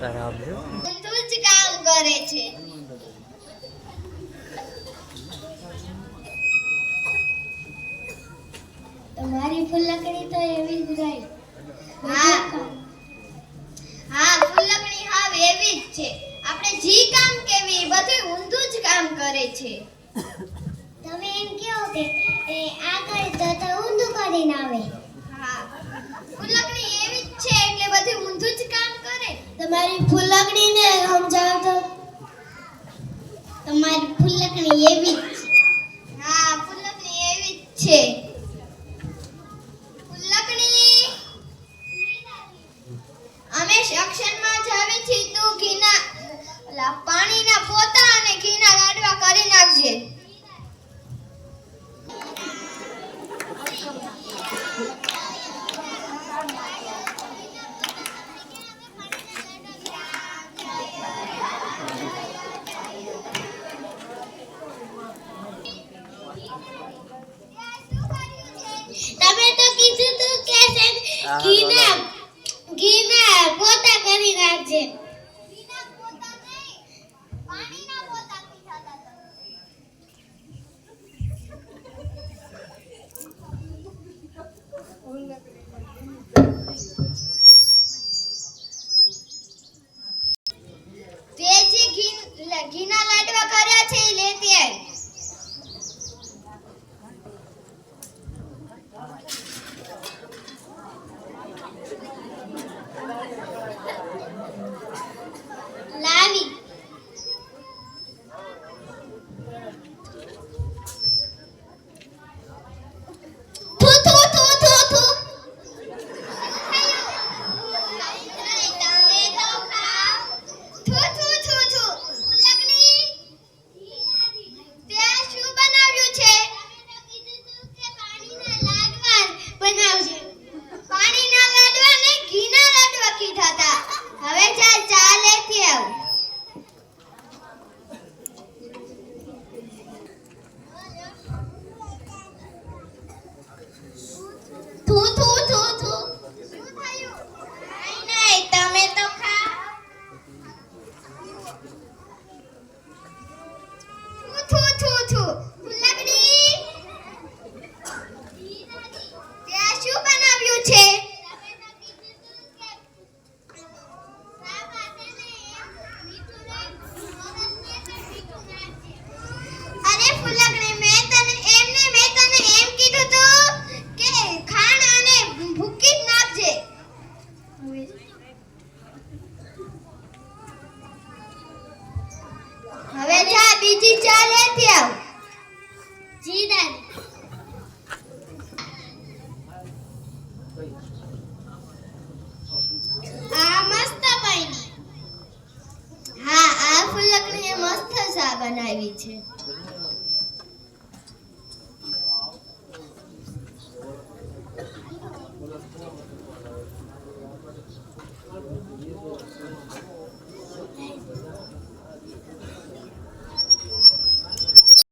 તારે આવજો તું જ કામ કરે છે. તમારી ફૂલકડી તો એવી જ રહી. હા. હા ફૂલકણી હાવ એવી જ છે. આપણે જી કામ કેવી બધું ઊંધું જ કામ કરે છે. તમે એમ કહો કે આ કરે તો ઊંધું કરીને આવે. તમારી ફૂલકડીને સમજાવ તો. તમારી ફૂલકડી એવી જ છે. હા, ફૂલકડી એવી જ છે. ફૂલકણી અમે સક્ષનમાં જાવી છી તું ઘીના, ઓલા ઘીના ઘીના પોતા કરી નાખજે બીજી ચા લેતી આવ. જી દાદી આ મસ્ત બની. હા, આ ફૂલકણીએ મસ્ત ચા બનાવી છે.